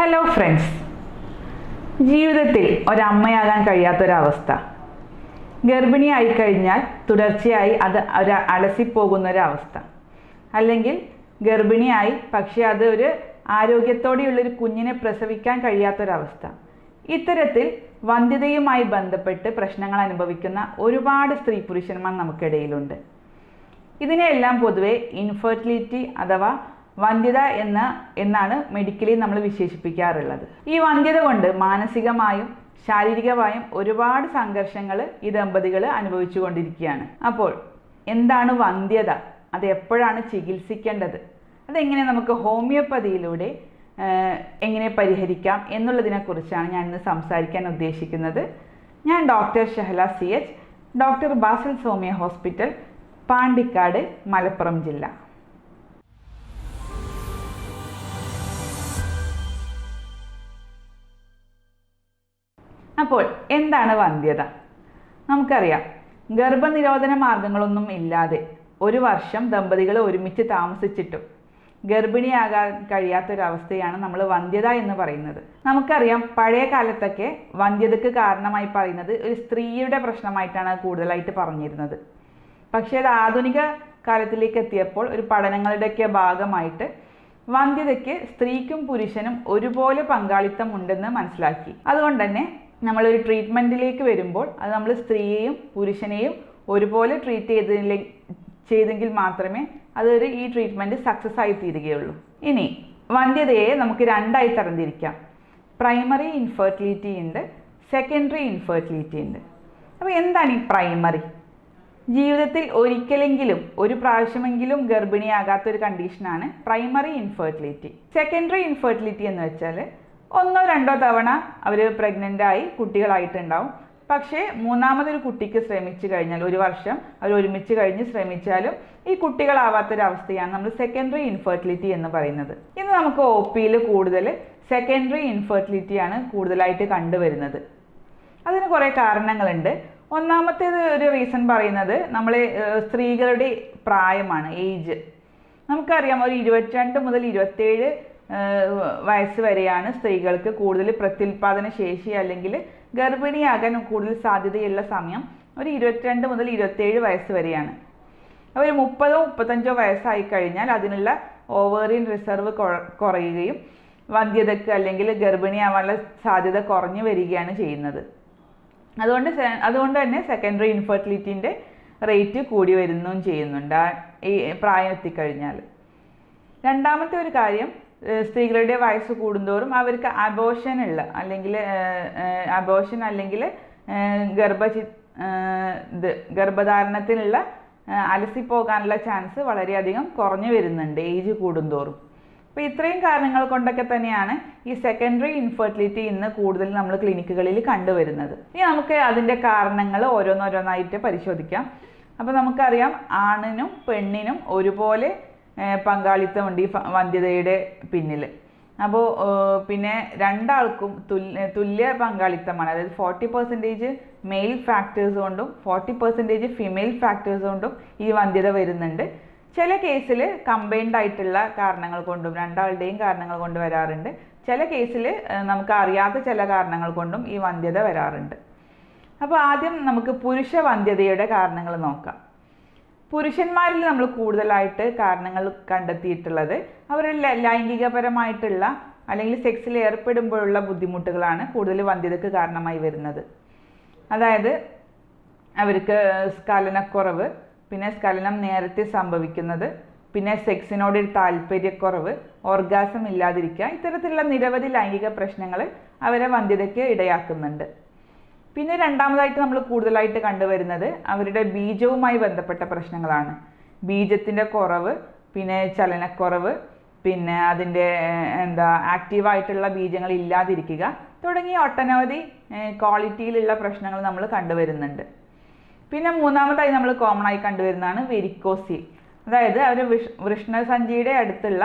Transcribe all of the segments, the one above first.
Hello friends ജീവിതത്തിൽ ഒരമ്മയാകാൻ കഴിയാത്തൊരവസ്ഥ. ഗർഭിണിയായി കഴിഞ്ഞാൽ തുടർച്ചയായി അത് ഒരു അലസിപ്പോകുന്ന ഒരവസ്ഥ അല്ലെങ്കിൽ ഗർഭിണിയായി പക്ഷേ അത് ഒരു ആരോഗ്യത്തോടെയുള്ളൊരു കുഞ്ഞിനെ പ്രസവിക്കാൻ കഴിയാത്തൊരവസ്ഥ. ഇത്തരത്തിൽ വന്ധ്യതയുമായി ബന്ധപ്പെട്ട് പ്രശ്നങ്ങൾ അനുഭവിക്കുന്ന ഒരുപാട് സ്ത്രീ പുരുഷന്മാർ നമുക്കിടയിലുണ്ട്. ഇതിനെയെല്ലാം പൊതുവെ ഇൻഫെർട്ടിലിറ്റി അഥവാ വന്ധ്യത എന്ന എന്നാണ് മെഡിക്കലി നമ്മൾ വിശേഷിപ്പിക്കാറുള്ളത്. ഈ വന്ധ്യത കൊണ്ട് മാനസികമായും ശാരീരികമായും ഒരുപാട് സംഘർഷങ്ങൾ ഈ ദമ്പതികൾ അനുഭവിച്ചു കൊണ്ടിരിക്കുകയാണ് അപ്പോൾ എന്താണ് വന്ധ്യത? അത് എപ്പോഴാണ് ചികിത്സിക്കേണ്ടത്? അതെങ്ങനെ നമുക്ക് ഹോമിയോപ്പതിയിലൂടെ എങ്ങനെ പരിഹരിക്കാം എന്നുള്ളതിനെക്കുറിച്ചാണ് ഞാൻ ഇന്ന് സംസാരിക്കാൻ ഉദ്ദേശിക്കുന്നത്. ഞാൻ doctor Shahala C H doctor Basil Somiya hospital Pandikkad Malappuram ജില്ല. അപ്പോൾ എന്താണ് വന്ധ്യത? നമുക്കറിയാം. ഗർഭനിരോധന മാർഗങ്ങളൊന്നും ഇല്ലാതെ ഒരു വർഷം ദമ്പതികൾ ഒരുമിച്ച് താമസിച്ചിട്ടും ഗർഭിണിയാകാൻ കഴിയാത്തൊരവസ്ഥയാണ് നമ്മൾ വന്ധ്യത എന്ന് പറയുന്നത്. നമുക്കറിയാം പഴയ കാലത്തൊക്കെ വന്ധ്യതയ്ക്ക് കാരണമായി പറയുന്നത് ഒരു സ്ത്രീയുടെ പ്രശ്നമായിട്ടാണ് കൂടുതലായിട്ട് പറഞ്ഞിരുന്നത്. പക്ഷേ അത് ആധുനിക കാലത്തിലേക്ക് എത്തിയപ്പോൾ ഒരു പഠനങ്ങളുടെയൊക്കെ ഭാഗമായിട്ട് വന്ധ്യതയ്ക്ക് സ്ത്രീക്കും പുരുഷനും ഒരുപോലെ പങ്കാളിത്തം ഉണ്ടെന്ന് മനസ്സിലാക്കി. അതുകൊണ്ട് തന്നെ നമ്മളൊരു ട്രീറ്റ്മെന്റിലേക്ക് വരുമ്പോൾ അത് നമ്മൾ സ്ത്രീയെയും പുരുഷനെയും ഒരുപോലെ ട്രീറ്റ് ചെയ്തില്ല ചെയ്തെങ്കിൽ മാത്രമേ അതൊരു ഈ ട്രീറ്റ്മെന്റ് സക്സസ് ആയി തീരുകയുള്ളൂ. ഇനി വന്ധ്യതയെ നമുക്ക് രണ്ടായി തരംതിരിക്കാം. പ്രൈമറി ഇൻഫെർട്ടിലിറ്റി ഉണ്ട് സെക്കൻഡറി ഇൻഫെർട്ടിലിറ്റി ഉണ്ട്. അപ്പോൾ എന്താണ് ഈ പ്രൈമറി ജീവിതത്തിൽ ഒരിക്കലെങ്കിലും ഒരു പ്രാവശ്യമെങ്കിലും ഗർഭിണിയാകാത്ത ഒരു കണ്ടീഷനാണ് പ്രൈമറി ഇൻഫെർട്ടിലിറ്റി സെക്കൻഡറി ഇൻഫെർട്ടിലിറ്റി എന്ന് വെച്ചാൽ ഒന്നോ രണ്ടോ തവണ അവർ പ്രഗ്നന്റ് ആയി കുട്ടികളായിട്ടുണ്ടാവും. പക്ഷേ മൂന്നാമതൊരു കുട്ടിക്ക് ശ്രമിച്ചു കഴിഞ്ഞാൽ ഒരു വർഷം അവർ ഒരുമിച്ച് കഴിഞ്ഞ് ശ്രമിച്ചാലും ഈ കുട്ടികളാവാത്തൊരവസ്ഥയാണ് നമ്മൾ സെക്കൻഡറി ഇൻഫെർട്ടിലിറ്റി എന്ന് പറയുന്നത്. ഇന്ന് നമുക്ക് ഒ പിയിൽ കൂടുതൽ സെക്കൻഡറി ഇൻഫെർട്ടിലിറ്റിയാണ് കൂടുതലായിട്ട് കണ്ടുവരുന്നത്. അതിന് കുറേ കാരണങ്ങളുണ്ട്. ഒന്നാമത്തേത് ഒരു റീസൺ പറയുന്നത് നമ്മൾ സ്ത്രീകളുടെ പ്രായമാണ് ഏജ് നമുക്കറിയാം ഒരു ഇരുപത്തിരണ്ട് മുതൽ ഇരുപത്തേഴ് വയസ്സ് വരെയാണ് സ്ത്രീകൾക്ക് കൂടുതൽ പ്രത്യുൽപാദന ശേഷി അല്ലെങ്കിൽ ഗർഭിണിയാകാൻ കൂടുതൽ സാധ്യതയുള്ള സമയം ഒരു ഇരുപത്തിരണ്ട് മുതൽ ഇരുപത്തേഴ് വയസ്സ് വരെയാണ്. ഒരു മുപ്പതോ മുപ്പത്തഞ്ചോ വയസ്സായി കഴിഞ്ഞാൽ അതിനുള്ള ഓവേറിയൻ റിസർവ് കുറയുകയും വന്ധ്യതക്ക് അല്ലെങ്കിൽ ഗർഭിണിയാവാനുള്ള സാധ്യത കുറഞ്ഞു വരികയാണ് ചെയ്യുന്നത്. അതുകൊണ്ട് അതുകൊണ്ട് തന്നെ സെക്കൻഡറി ഇൻഫെർട്ടിലിറ്റിന്റെ റേറ്റ് കൂടി വരുന്നും ചെയ്യുന്നുണ്ട് ഈ പ്രായം എത്തിക്കഴിഞ്ഞാൽ രണ്ടാമത്തെ ഒരു കാര്യം സ്ത്രീകളുടെ വയസ്സ് കൂടുന്തോറും അവർക്ക് അബോഷൻ ഉള്ള അല്ലെങ്കിൽ അബോഷൻ അല്ലെങ്കിൽ ഗർഭചി ഇത് ഗർഭധാരണത്തിനുള്ള അലസി അലസിപ്പോകാനുള്ള ചാൻസ് വളരെയധികം കുറഞ്ഞു വരുന്നുണ്ട് ഏജ് കൂടുന്തോറും. അപ്പോൾ ഇത്രയും കാരണങ്ങൾ കൊണ്ടൊക്കെ തന്നെയാണ് ഈ സെക്കൻഡറി ഇൻഫെർട്ടിലിറ്റി ഇന്ന് കൂടുതൽ നമ്മൾ ക്ലിനിക്കുകളിൽ കണ്ടുവരുന്നത്. ഇനി നമുക്ക് അതിന്റെ കാരണങ്ങൾ ഓരോന്നോരോന്നായിട്ട് പരിശോധിക്കാം. അപ്പോൾ നമുക്കറിയാം ആണിനും പെണ്ണിനും ഒരുപോലെ പങ്കാളിത്തമുണ്ട് ഈ വന്ധ്യതയുടെ പിന്നിൽ അപ്പോൾ പിന്നെ രണ്ടാൾക്കും തുല്യ തുല്യ പങ്കാളിത്തമാണ്. അതായത് ഫോർട്ടി പെർസെന്റേജ് മെയിൽ ഫാക്ടേഴ്സ് കൊണ്ടും ഫോർട്ടി പെർസെന്റേജ് ഫിമെയിൽ ഫാക്ടേഴ്സ് കൊണ്ടും ഈ വന്ധ്യത വരുന്നുണ്ട്. ചില കേസിൽ കമ്പൈൻഡ് ആയിട്ടുള്ള കാരണങ്ങൾ കൊണ്ടും രണ്ടാളുടെയും കാരണങ്ങൾ കൊണ്ട് വരാറുണ്ട്. ചില കേസിൽ നമുക്ക് അറിയാത്ത ചില കാരണങ്ങൾ കൊണ്ടും ഈ വന്ധ്യത വരാറുണ്ട്. അപ്പോൾ ആദ്യം നമുക്ക് പുരുഷ വന്ധ്യതയുടെ കാരണങ്ങൾ നോക്കാം. പുരുഷന്മാരിൽ നമ്മൾ കൂടുതലായിട്ട് കാരണങ്ങൾ കണ്ടെത്തിയിട്ടുള്ളത് അവരുടെ ലൈംഗികപരമായിട്ടുള്ള അല്ലെങ്കിൽ സെക്സിൽ ഏർപ്പെടുമ്പോഴുള്ള ബുദ്ധിമുട്ടുകളാണ് കൂടുതൽ വന്ധ്യതയ്ക്ക് കാരണമായി വരുന്നത്. അതായത് അവർക്ക് സ്ഖലനക്കുറവ് പിന്നെ സ്ഖലനം നേരത്തെ സംഭവിക്കുന്നത് പിന്നെ സെക്സിനോട് ഒരു താല്പര്യക്കുറവ് ഓർഗാസം ഇല്ലാതിരിക്കുക ഇത്തരത്തിലുള്ള നിരവധി ലൈംഗിക പ്രശ്നങ്ങൾ അവരെ വന്ധ്യതയ്ക്ക് ഇടയാക്കുന്നുണ്ട്. പിന്നെ രണ്ടാമതായിട്ട് നമ്മൾ കൂടുതലായിട്ട് കണ്ടുവരുന്നത് അവരുടെ ബീജവുമായി ബന്ധപ്പെട്ട പ്രശ്നങ്ങളാണ്. ബീജത്തിന്റെ കുറവ് പിന്നെ ചലനക്കുറവ് പിന്നെ അതിന്റെ എന്താ ആക്റ്റീവായിട്ടുള്ള ബീജങ്ങൾ ഇല്ലാതിരിക്കുക തുടങ്ങിയ ഒട്ടനവധി ക്വാളിറ്റിയിലുള്ള പ്രശ്നങ്ങൾ നമ്മൾ കണ്ടുവരുന്നുണ്ട്. പിന്നെ മൂന്നാമതായി നമ്മൾ കോമൺ ആയി കണ്ടുവരുന്നതാണ് വെരിക്കോസിൽ അതായത് അവർ വിഷ് വൃഷ്ണസഞ്ചിയുടെ അടുത്തുള്ള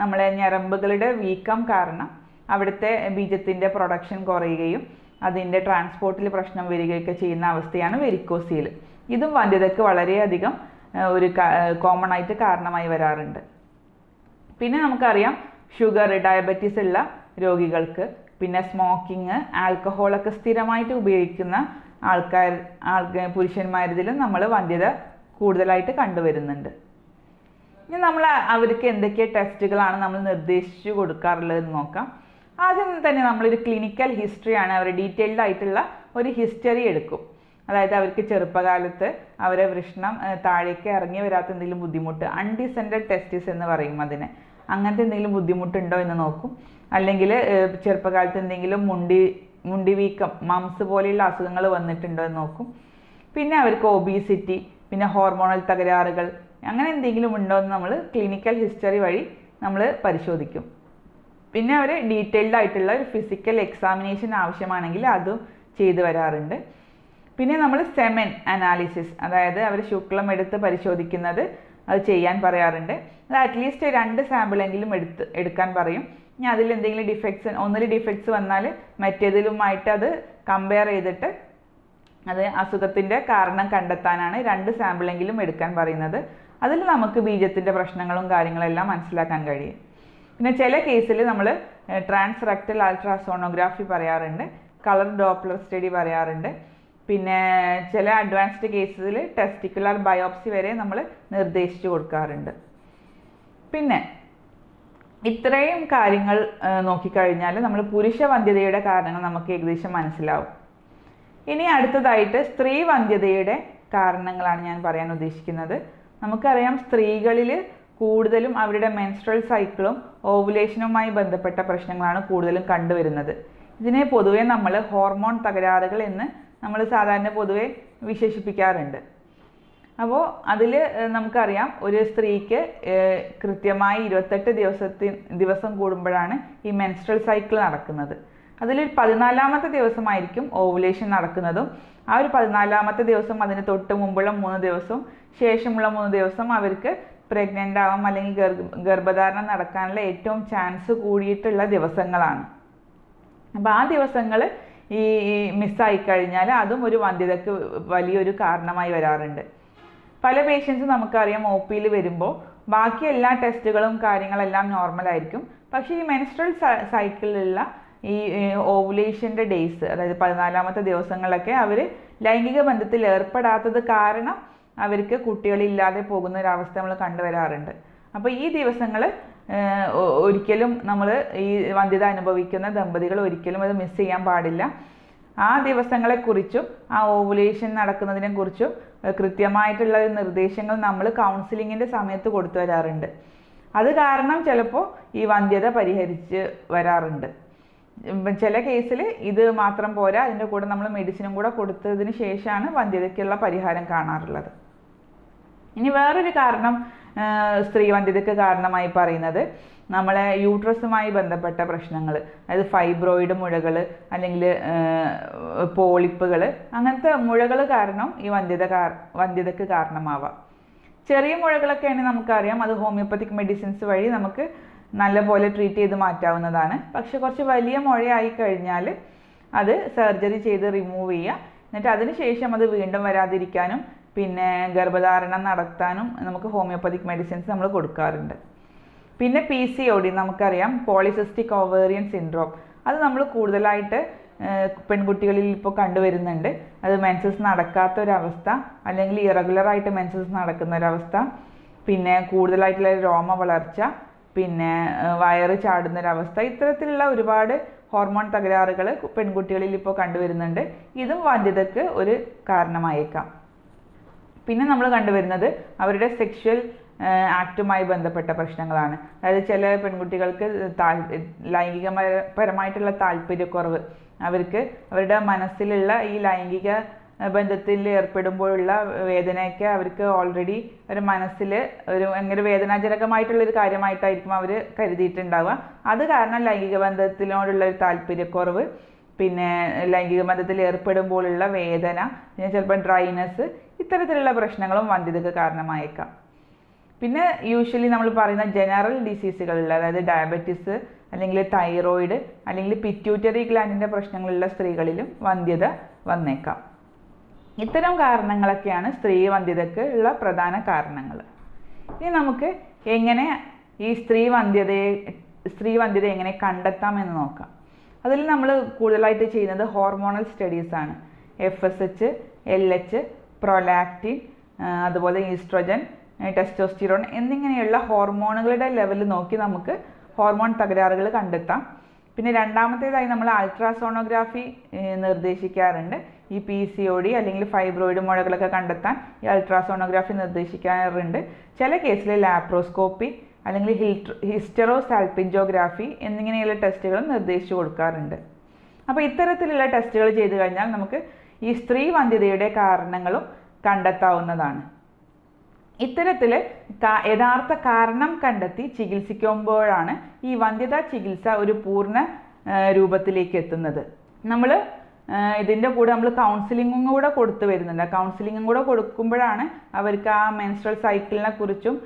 നമ്മളെ ഞരമ്പുകളുടെ വീക്കം കാരണം അവിടുത്തെ ബീജത്തിന്റെ പ്രൊഡക്ഷൻ കുറയുകയും അതിന്റെ ട്രാൻസ്പോർട്ടിൽ പ്രശ്നം വരികയൊക്കെ ചെയ്യുന്ന അവസ്ഥയാണ് വെരിക്കോസീൽ ഇതും വന്ധ്യതയ്ക്ക് വളരെയധികം ഒരു കോമൺ ആയിട്ട് കാരണമായി വരാറുണ്ട്. പിന്നെ നമുക്കറിയാം ഷുഗർ ഡയബറ്റീസ് ഉള്ള രോഗികൾക്ക് പിന്നെ സ്മോക്കിങ് ആൽക്കഹോളൊക്കെ സ്ഥിരമായിട്ട് ഉപയോഗിക്കുന്ന ആൾക്കാർ ആൾക്കാർ പുരുഷന്മാരിലും നമ്മൾ വന്ധ്യത കൂടുതലായിട്ട് കണ്ടുവരുന്നുണ്ട്. ഇനി നമ്മൾ അവർക്ക് എന്തൊക്കെ ടെസ്റ്റുകളാണ് നമ്മൾ നിർദ്ദേശിച്ചു കൊടുക്കാറുള്ളത് നോക്കാം. ആദ്യം തന്നെ നമ്മളൊരു ക്ലിനിക്കൽ ഹിസ്റ്ററിയാണ് അവർ ഡീറ്റെയിൽഡ് ആയിട്ടുള്ള ഒരു ഹിസ്റ്ററി എടുക്കും. അതായത് അവർക്ക് ചെറുപ്പകാലത്ത് അവരെ വൃഷ്ണം താഴേക്ക് ഇറങ്ങി വരാത്ത എന്തെങ്കിലും ബുദ്ധിമുട്ട് അൺഡിസെൻഡഡ് ടെസ്റ്റിസ് എന്ന് പറയും അതിന്. അങ്ങനത്തെ എന്തെങ്കിലും ബുദ്ധിമുട്ടുണ്ടോ എന്ന് നോക്കും. അല്ലെങ്കിൽ ചെറുപ്പകാലത്ത് എന്തെങ്കിലും മുണ്ടി മുണ്ടി വീക്കം മംസ് പോലെയുള്ള അസുഖങ്ങൾ വന്നിട്ടുണ്ടോ എന്ന് നോക്കും. പിന്നെ അവർക്ക് ഒബീസിറ്റി പിന്നെ ഹോർമോണൽ തകരാറുകൾ അങ്ങനെ എന്തെങ്കിലും ഉണ്ടോ എന്ന് നമ്മൾ ക്ലിനിക്കൽ ഹിസ്റ്ററി വഴി നമ്മൾ പരിശോധിക്കും. പിന്നെ അവർ ഡീറ്റെയിൽഡ് ആയിട്ടുള്ള ഒരു ഫിസിക്കൽ എക്സാമിനേഷൻ ആവശ്യമാണെങ്കിൽ അതും ചെയ്തു വരാറുണ്ട്. പിന്നെ നമ്മൾ സെമൻ അനാലിസിസ് അതായത് അവർ ശുക്ലം എടുത്ത് പരിശോധിക്കുന്നത് അത് ചെയ്യാൻ പറയാറുണ്ട്. അത് അറ്റ്ലീസ്റ്റ് രണ്ട് സാമ്പിളെങ്കിലും എടുത്ത് എടുക്കാൻ പറയും. ഇനി അതിൽ എന്തെങ്കിലും ഡിഫക്ട്സ് ഒന്നിൽ ഡിഫക്ട്സ് വന്നാൽ മറ്റേതിലുമായിട്ട് അത് കമ്പയർ ചെയ്തിട്ട് അത് അസുഖത്തിന്റെ കാരണം കണ്ടെത്താനാണ് രണ്ട് സാമ്പിളെങ്കിലും എടുക്കാൻ പറയുന്നത്. അതിൽ നമുക്ക് ബീജത്തിന്റെ പ്രശ്നങ്ങളും കാര്യങ്ങളെല്ലാം മനസ്സിലാക്കാൻ കഴിയും. പിന്നെ ചില കേസിൽ നമ്മൾ ട്രാൻസ്റക്റ്റൽ അൾട്രാസോണോഗ്രാഫി പറയാറുണ്ട് കളർ ഡോപ്ലർ സ്റ്റഡി പറയാറുണ്ട്. പിന്നെ ചില അഡ്വാൻസ്ഡ് കേസിൽ ടെസ്റ്റിക്കുലർ ബയോപ്സി വരെ നമ്മൾ നിർദ്ദേശിച്ചു കൊടുക്കാറുണ്ട്. പിന്നെ ഇത്രയും കാര്യങ്ങൾ നോക്കിക്കഴിഞ്ഞാൽ നമ്മൾ പുരുഷ വന്ധ്യതയുടെ കാരണങ്ങൾ നമുക്ക് ഏകദേശം മനസ്സിലാവും. ഇനി അടുത്തതായിട്ട് സ്ത്രീ വന്ധ്യതയുടെ കാരണങ്ങളാണ് ഞാൻ പറയാൻ ഉദ്ദേശിക്കുന്നത്. നമുക്കറിയാം സ്ത്രീകളിൽ കൂടുതലും അവരുടെ മെൻസ്ട്രൽ സൈക്കിളും ഓവുലേഷനുമായി ബന്ധപ്പെട്ട പ്രശ്നങ്ങളാണ് കൂടുതലും കണ്ടുവരുന്നത്. ഇതിനെ പൊതുവെ നമ്മൾ ഹോർമോൺ തകരാറുകൾ എന്ന് നമ്മൾ സാധാരണ പൊതുവെ വിശേഷിപ്പിക്കാറുണ്ട്. അപ്പോൾ അതിൽ നമുക്കറിയാം ഒരു സ്ത്രീക്ക് കൃത്യമായി ഇരുപത്തെട്ട് ദിവസത്തി ദിവസം കൂടുമ്പോഴാണ് ഈ മെൻസ്ട്രൽ സൈക്കിൾ നടക്കുന്നത്. അതിൽ പതിനാലാമത്തെ ദിവസമായിരിക്കും ഓവുലേഷൻ നടക്കുന്നതും. ആ ഒരു പതിനാലാമത്തെ ദിവസം അതിന് തൊട്ട് മുമ്പുള്ള മൂന്ന് ദിവസവും ശേഷമുള്ള മൂന്ന് ദിവസം അവർക്ക് പ്രഗ്നന്റ് ആവാം അല്ലെങ്കിൽ ഗർഭധാരണം നടക്കാനുള്ള ഏറ്റവും ചാൻസ് കൂടിയിട്ടുള്ള ദിവസങ്ങളാണ്. അപ്പോൾ ആ ദിവസങ്ങൾ ഈ മിസ്സായി കഴിഞ്ഞാൽ അതും ഒരു വന്ധ്യതയ്ക്ക് വലിയൊരു കാരണമായി വരാറുണ്ട്. പല പേഷ്യൻസും നമുക്കറിയാം ഒ പിയിൽ വരുമ്പോൾ ബാക്കി എല്ലാ ടെസ്റ്റുകളും കാര്യങ്ങളെല്ലാം നോർമൽ ആയിരിക്കും. പക്ഷേ ഈ മെൻസ്ട്രൽ സൈക്കിളിലുള്ള ഈ ഓവുലേഷന്റെ ഡേയ്സ് അതായത് പതിനാലാമത്തെ ദിവസങ്ങളിലൊക്കെ അവർ ലൈംഗിക ബന്ധത്തിൽ ഏർപ്പെടാത്തത് കാരണം അവർക്ക് കുട്ടികളില്ലാതെ പോകുന്ന ഒരു അവസ്ഥ നമ്മൾ കണ്ടുവരാറുണ്ട്. അപ്പോൾ ഈ ദിവസങ്ങൾ ഒരിക്കലും നമ്മൾ ഈ വന്ധ്യത അനുഭവിക്കുന്ന ദമ്പതികൾ ഒരിക്കലും അത് മിസ് ചെയ്യാൻ പാടില്ല. ആ ദിവസങ്ങളെക്കുറിച്ചും ആ ഓവുലേഷൻ നടക്കുന്നതിനെ കുറിച്ചും കൃത്യമായിട്ടുള്ള നിർദ്ദേശങ്ങൾ നമ്മൾ കൗൺസിലിങ്ങിന്റെ സമയത്ത് കൊടുത്തു വരാറുണ്ട്. അത് കാരണം ചിലപ്പോൾ ഈ വന്ധ്യത പരിഹരിച്ച് വരാറുണ്ട്. ചില കേസിൽ ഇത് മാത്രം പോരാ അതിന്റെ കൂടെ നമ്മൾ മെഡിസിനും കൂടെ കൊടുത്തതിന് ശേഷമാണ് വന്ധ്യതയ്ക്കുള്ള പരിഹാരം കാണാറുള്ളത്. ഇനി വേറൊരു കാരണം സ്ത്രീ വന്ധ്യതയ്ക്ക് കാരണമായി പറയുന്നത് നമ്മളെ യൂട്രസുമായി ബന്ധപ്പെട്ട പ്രശ്നങ്ങൾ അതായത് ഫൈബ്രോയിഡ് മുഴകൾ അല്ലെങ്കിൽ പോളിപ്പുകൾ അങ്ങനത്തെ മുഴകൾ കാരണം ഈ വന്ധ്യത വന്ധ്യതയ്ക്ക് കാരണമാവാം. ചെറിയ മുഴകളൊക്കെ ആണെങ്കിൽ നമുക്കറിയാം. അത് ഹോമിയോപ്പത്തിക് മെഡിസിൻസ് വഴി നമുക്ക് നല്ലപോലെ ട്രീറ്റ് ചെയ്ത് മാറ്റാവുന്നതാണ്. പക്ഷെ കുറച്ച് വലിയ മുഴയായി കഴിഞ്ഞാൽ അത് സർജറി ചെയ്ത് റിമൂവ് ചെയ്യുക. എന്നിട്ട് അതിനുശേഷം അത് വീണ്ടും വരാതിരിക്കാനും പിന്നെ ഗർഭധാരണം നടത്താനും നമുക്ക് ഹോമിയോപ്പതിക് മെഡിസിൻസ് നമ്മൾ കൊടുക്കാറുണ്ട്. പിന്നെ പി സി ഒ ഡി നമുക്കറിയാം പോളിസിസ്റ്റിക് ഓവേറിയൻ സിൻഡ്രോം അത് നമ്മൾ കൂടുതലായിട്ട് പെൺകുട്ടികളിൽ ഇപ്പോൾ കണ്ടുവരുന്നുണ്ട്. അത് മെൻസസ് നടക്കാത്ത ഒരവസ്ഥ അല്ലെങ്കിൽ ഇറഗുലറായിട്ട് മെൻസസ് നടക്കുന്ന ഒരവസ്ഥ പിന്നെ കൂടുതലായിട്ടുള്ള രോമ വളർച്ച പിന്നെ വയറ് ചാടുന്ന ഒരവസ്ഥ ഇത്തരത്തിലുള്ള ഒരുപാട് ഹോർമോൺ തകരാറുകൾ പെൺകുട്ടികളിൽ ഇപ്പോൾ കണ്ടുവരുന്നുണ്ട്. ഇതും വന്ധ്യതയ്ക്ക് ഒരു കാരണമായേക്കാം. പിന്നെ നമ്മൾ കണ്ടുവരുന്നത് അവരുടെ സെക്ഷൽ ആക്റ്റുമായി ബന്ധപ്പെട്ട പ്രശ്നങ്ങളാണ്. അതായത് ചില പെൺകുട്ടികൾക്ക് താൽ ലൈംഗികപരമായിട്ടുള്ള താല്പര്യക്കുറവ്. അവർക്ക് അവരുടെ മനസ്സിലുള്ള ഈ ലൈംഗിക ബന്ധത്തിൽ ഏർപ്പെടുമ്പോഴുള്ള വേദനയൊക്കെ അവർക്ക് ഓൾറെഡി ഒരു മനസ്സിൽ ഒരു ഭയങ്കര വേദനാജനകമായിട്ടുള്ളൊരു കാര്യമായിട്ടായിരിക്കും അവർ കരുതിയിട്ടുണ്ടാവുക. അത് കാരണം ലൈംഗിക ബന്ധത്തിനോടുള്ള ഒരു താല്പര്യക്കുറവ്. പിന്നെ ലൈംഗിക ബന്ധത്തിൽ ഏർപ്പെടുമ്പോഴുള്ള വേദന പിന്നെ ചിലപ്പോൾ ഡ്രൈനെസ് ഇത്തരത്തിലുള്ള പ്രശ്നങ്ങളും വന്ധ്യതയ്ക്ക് കാരണമായേക്കാം. പിന്നെ യൂഷ്വലി നമ്മൾ പറയുന്ന ജനറൽ ഡിസീസുകളുള്ള അതായത് ഡയബറ്റിസ് അല്ലെങ്കിൽ തൈറോയിഡ് അല്ലെങ്കിൽ പിറ്റ്യൂട്ടറി ഗ്ലാൻഡിന്റെ പ്രശ്നങ്ങളുള്ള സ്ത്രീകളിലും വന്ധ്യത വന്നേക്കാം. ഇത്തരം കാരണങ്ങളൊക്കെയാണ് സ്ത്രീ വന്ധ്യതയ്ക്ക് ഉള്ള പ്രധാന കാരണങ്ങൾ. ഇനി നമുക്ക് എങ്ങനെ ഈ സ്ത്രീ വന്ധ്യതയെ സ്ത്രീ വന്ധ്യത എങ്ങനെ കണ്ടെത്താം എന്ന് നോക്കാം. അതിൽ നമ്മൾ കൂടുതലായിട്ട് ചെയ്യുന്നത് ഹോർമോണൽ സ്റ്റഡീസ് ആണ്. F S H L H prolactin അതുപോലെ ഈസ്ട്രോജൻ ടെസ്റ്റോസ്റ്റിറോൺ എന്നിങ്ങനെയുള്ള ഹോർമോണുകളുടെ ലെവൽ നോക്കി നമുക്ക് ഹോർമോൺ തകരാറുകൾ കണ്ടെത്താം. പിന്നെ രണ്ടാമത്തേതായി നമ്മൾ അൾട്രാസോണോഗ്രാഫി നിർദ്ദേശിക്കാറുണ്ട്. ഈ പി സി ഒ ഡി അല്ലെങ്കിൽ ഫൈബ്രോയിഡ് മുഴകളൊക്കെ കണ്ടെത്താൻ ഈ അൾട്രാസോണോഗ്രാഫി നിർദ്ദേശിക്കാറുണ്ട്. ചില കേസിൽ ലാപ്രോസ്കോപ്പി അല്ലെങ്കിൽ ഹിസ്റ്ററോ സാൽപിഞ്ചോഗ്രാഫി എന്നിങ്ങനെയുള്ള ടെസ്റ്റുകൾ നിർദ്ദേശിച്ചു കൊടുക്കാറുണ്ട്. അപ്പോൾ ഇത്തരത്തിലുള്ള ടെസ്റ്റുകൾ ചെയ്തു കഴിഞ്ഞാൽ നമുക്ക് ഈ സ്ത്രീ വന്ധ്യതയുടെ കാരണങ്ങളും കണ്ടെത്താവുന്നതാണ്. ഇത്തരത്തിൽ യഥാർത്ഥ കാരണം കണ്ടെത്തി ചികിത്സിക്കുമ്പോഴാണ് ഈ വന്ധ്യതാ ചികിത്സ ഒരു പൂർണ രൂപത്തിലേക്ക് എത്തുന്നത്. നമ്മൾ ഇതിന്റെ കൂടെ നമ്മൾ കൗൺസിലിങ്ങും കൂടെ കൊടുത്തു വരുന്നുണ്ട്. കൗൺസിലിങ്ങും കൂടെ കൊടുക്കുമ്പോഴാണ് അവർക്ക് ആ മെൻസ്ട്രൽ സൈക്കിളിനെ കുറിച്ചും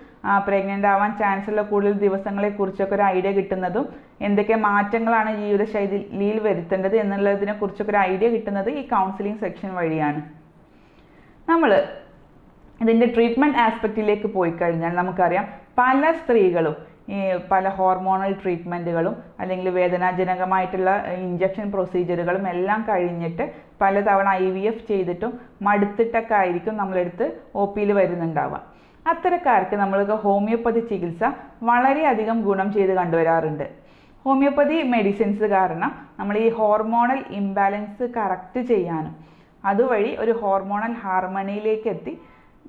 പ്രഗ്നന്റ് ആവാൻ ചാൻസ് ഉള്ള കൂടുതൽ ദിവസങ്ങളെ കുറിച്ചൊക്കെ ഒരു ഐഡിയ കിട്ടുന്നതും എന്തൊക്കെ മാറ്റങ്ങളാണ് ജീവിതശൈലിയിൽ വരുത്തേണ്ടത് എന്നുള്ളതിനെ കുറിച്ചൊക്കെ ഒരു ഐഡിയ കിട്ടുന്നത് ഈ കൗൺസിലിംഗ് സെക്ഷൻ വഴിയാണ്. നമ്മൾ ഇതിന്റെ ട്രീറ്റ്മെന്റ് ആസ്പെക്റ്റിലേക്ക് പോയി കഴിഞ്ഞാൽ നമുക്കറിയാം പല സ്ത്രീകളും ഈ പല ഹോർമോണൽ ട്രീറ്റ്മെന്റുകളും അല്ലെങ്കിൽ വേദനാജനകമായിട്ടുള്ള ഇഞ്ചക്ഷൻ പ്രൊസീജിയറുകളും എല്ലാം കഴിഞ്ഞിട്ട് പലതവണ ഐ വി എഫ് ചെയ്തിട്ടും മടുത്തിട്ടൊക്കെ ആയിരിക്കും നമ്മളെടുത്ത് ഒ പിയിൽ വരുന്നുണ്ടാവുക. അത്തരക്കാർക്ക് നമ്മൾക്ക് ഹോമിയോപ്പതി ചികിത്സ വളരെയധികം ഗുണം ചെയ്ത് കണ്ടുവരാറുണ്ട്. ഹോമിയോപ്പതി മെഡിസിൻസ് കാരണം നമ്മൾ ഈ ഹോർമോണൽ ഇംബാലൻസ് കറക്റ്റ് ചെയ്യാനും അതുവഴി ഒരു ഹോർമോണൽ ഹാർമണിയിലേക്ക് എത്തി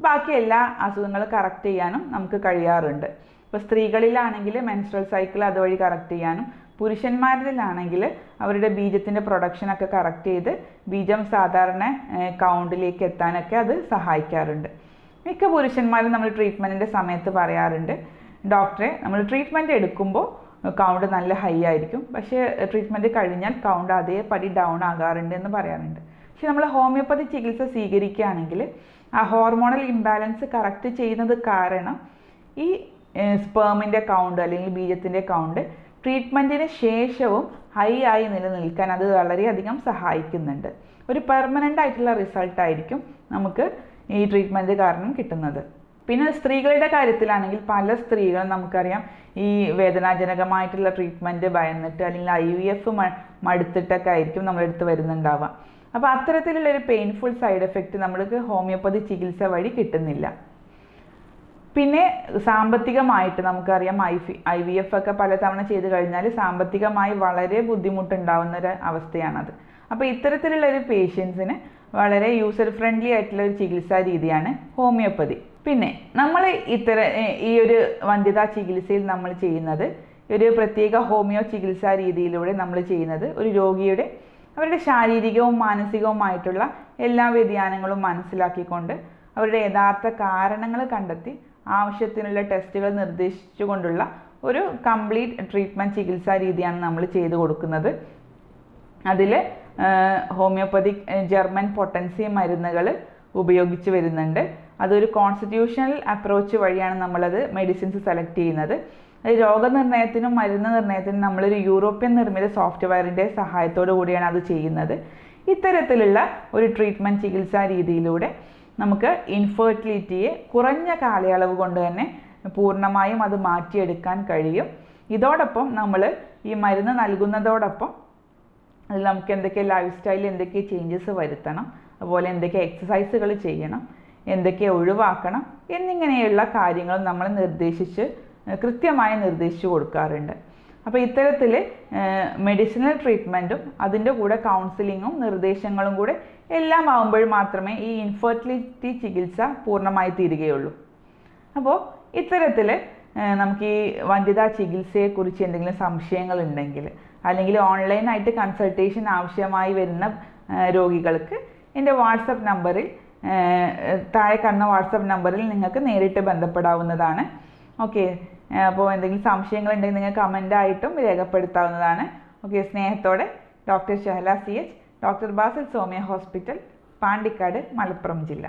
ബാക്കി എല്ലാ അസുഖങ്ങളും കറക്റ്റ് ചെയ്യാനും നമുക്ക് കഴിയാറുണ്ട്. ഇപ്പോൾ സ്ത്രീകളിലാണെങ്കിൽ മെൻസ്ട്രൽ സൈക്കിൾ അതുവഴി കറക്റ്റ് ചെയ്യാനും പുരുഷന്മാരിലാണെങ്കിൽ അവരുടെ ബീജത്തിന്റെ പ്രൊഡക്ഷനൊക്കെ കറക്റ്റ് ചെയ്ത് ബീജം സാധാരണ കൗണ്ടിലേക്ക് എത്താനൊക്കെ അത് സഹായിക്കാറുണ്ട്. മിക്ക പുരുഷന്മാരും നമ്മൾ ട്രീറ്റ്മെന്റിന്റെ സമയത്ത് പറയാറുണ്ട്. ഡോക്ടറെ നമ്മൾ ട്രീറ്റ്മെന്റ് എടുക്കുമ്പോൾ കൗണ്ട് നല്ല ഹൈ ആയിരിക്കും. പക്ഷേ ട്രീറ്റ്മെന്റ് കഴിഞ്ഞാൽ കൗണ്ട് അതേപടി ഡൗൺ ആകാറുണ്ട് എന്ന് പറയാറുണ്ട്. പക്ഷെ നമ്മൾ ഹോമിയോപ്പതി ചികിത്സ സ്വീകരിക്കുകയാണെങ്കിൽ ആ ഹോർമോണൽ ഇംബാലൻസ് കറക്റ്റ് ചെയ്യുന്നത് കാരണം ഈ സ്പേമിന്റെ കൗണ്ട് അല്ലെങ്കിൽ ബീജത്തിന്റെ കൗണ്ട് ട്രീറ്റ്മെന്റിന് ശേഷവും ഹൈ ആയി നിലനിൽക്കാൻ അത് വളരെയധികം സഹായിക്കുന്നുണ്ട്. ഒരു പെർമനന്റ് ആയിട്ടുള്ള റിസൾട്ടായിരിക്കും നമുക്ക് ഈ ട്രീറ്റ്മെന്റ് കാരണം കിട്ടുന്നത്. പിന്നെ സ്ത്രീകളുടെ കാര്യത്തിലാണെങ്കിൽ പല സ്ത്രീകളും നമുക്കറിയാം ഈ വേദനാജനകമായിട്ടുള്ള ട്രീറ്റ്മെന്റ് ഭയന്നിട്ട് അല്ലെങ്കിൽ ഐ വി എഫ് മടുത്തിട്ടൊക്കെ ആയിരിക്കും നമ്മളെടുത്ത് വരുന്നുണ്ടാവുക. അപ്പോൾ അത്തരത്തിലുള്ള ഒരു പെയിൻഫുൾ സൈഡ് എഫക്റ്റ് നമ്മൾക്ക് ഹോമിയോപ്പതി ചികിത്സ വഴി കിട്ടുന്നില്ല. പിന്നെ സാമ്പത്തികമായിട്ട് നമുക്കറിയാം ഐ ഫി ഐ വി എഫ് ഒക്കെ പലതവണ ചെയ്ത് കഴിഞ്ഞാൽ സാമ്പത്തികമായി വളരെ ബുദ്ധിമുട്ടുണ്ടാവുന്ന ഒരു അവസ്ഥയാണത് അപ്പോൾ ഇത്തരത്തിലുള്ള ഒരു പേഷ്യൻസിന് വളരെ യൂസർ ഫ്രണ്ട്ലി ആയിട്ടുള്ള ഒരു ചികിത്സാ രീതിയാണ് ഹോമിയോപ്പതി പിന്നെ നമ്മൾ ഇത്തര ഈ ഒരു വന്ധ്യതാ ചികിത്സയിൽ നമ്മൾ ചെയ്യുന്നത് ഒരു പ്രത്യേക ഹോമിയോ ചികിത്സാ രീതിയിലൂടെ നമ്മൾ ചെയ്യുന്നത് ഒരു രോഗിയുടെ അവരുടെ ശാരീരികവും മാനസികവുമായിട്ടുള്ള എല്ലാ വ്യതിയാനങ്ങളും മനസ്സിലാക്കിക്കൊണ്ട് അവരുടെ യഥാർത്ഥ കാരണങ്ങൾ കണ്ടെത്തി ആവശ്യത്തിനുള്ള ടെസ്റ്റുകൾ നിർദ്ദേശിച്ചുകൊണ്ടുള്ള ഒരു കംപ്ലീറ്റ് ട്രീറ്റ്മെന്റ് ചികിത്സാ രീതിയാണ് നമ്മൾ ചെയ്തു കൊടുക്കുന്നത്. അതിൽ ഹോമിയോപ്പതിക് ജർമ്മൻ പൊട്ടൻസി മരുന്നുകൾ ഉപയോഗിച്ച് വരുന്നുണ്ട്. അതൊരു കോൺസ്റ്റിറ്റ്യൂഷണൽ അപ്രോച്ച് വഴിയാണ് നമ്മളത് മെഡിസിൻസ് സെലക്ട് ചെയ്യുന്നത്. രോഗനിർണയത്തിനും മരുന്ന് നിർണയത്തിനും നമ്മളൊരു യൂറോപ്യൻ നിർമ്മിത സോഫ്റ്റ്വെയറിന്റെ സഹായത്തോടു കൂടിയാണ് അത് ചെയ്യുന്നത്. ഇത്തരത്തിലുള്ള ഒരു ട്രീറ്റ്മെന്റ് ചികിത്സാ രീതിയിലൂടെ നമുക്ക് ഇൻഫെർട്ടിലിറ്റിയെ കുറഞ്ഞ കാലയളവ് കൊണ്ട് തന്നെ പൂർണമായും അത് മാറ്റിയെടുക്കാൻ കഴിയും. ഇതോടൊപ്പം നമ്മൾ ഈ മരുന്ന് നൽകുന്നതോടൊപ്പം അതിൽ നമുക്ക് എന്തൊക്കെ ലൈഫ് സ്റ്റൈലിൽ എന്തൊക്കെ ചേഞ്ചസ് വരുത്തണം അതുപോലെ എന്തൊക്കെ എക്സസൈസുകൾ ചെയ്യണം എന്തൊക്കെ ഒഴിവാക്കണം എന്നിങ്ങനെയുള്ള കാര്യങ്ങൾ നമ്മൾ നിർദ്ദേശിച്ച് കൃത്യമായി നിർദ്ദേശിച്ചു കൊടുക്കാറുണ്ട്. അപ്പോൾ ഇത്തരത്തിൽ മെഡിസിനൽ ട്രീറ്റ്മെന്റും അതിന്റെ കൂടെ കൗൺസിലിങ്ങും നിർദ്ദേശങ്ങളും കൂടെ എല്ലാം ആകുമ്പോൾ മാത്രമേ ഈ ഇൻഫെർട്ടിലിറ്റി ചികിത്സ പൂർണമായി തീരുകയുള്ളൂ. അപ്പോൾ ഇത്തരത്തിൽ നമുക്ക് ഈ വന്ധ്യതാ ചികിത്സയെക്കുറിച്ച് എന്തെങ്കിലും സംശയങ്ങൾ ഉണ്ടെങ്കിൽ അല്ലെങ്കിൽ ഓൺലൈനായിട്ട് കൺസൾട്ടേഷൻ ആവശ്യമായി വരുന്ന രോഗികൾക്ക് എന്റെ വാട്സപ്പ് നമ്പറിൽ താഴെ കാണുന്ന വാട്സപ്പ് നമ്പറിൽ നിങ്ങൾക്ക് നേരിട്ട് ബന്ധപ്പെടാവുന്നതാണ്. ഓക്കെ അപ്പോൾ എന്തെങ്കിലും സംശയങ്ങൾ ഉണ്ടെങ്കിൽ നിങ്ങൾക്ക് കമന്റായിട്ടും രേഖപ്പെടുത്താവുന്നതാണ്. ഓക്കെ സ്നേഹത്തോടെ doctor Shahala C H doctor Basil Soumya hospital Pandikkad Malappuram ജില്ല.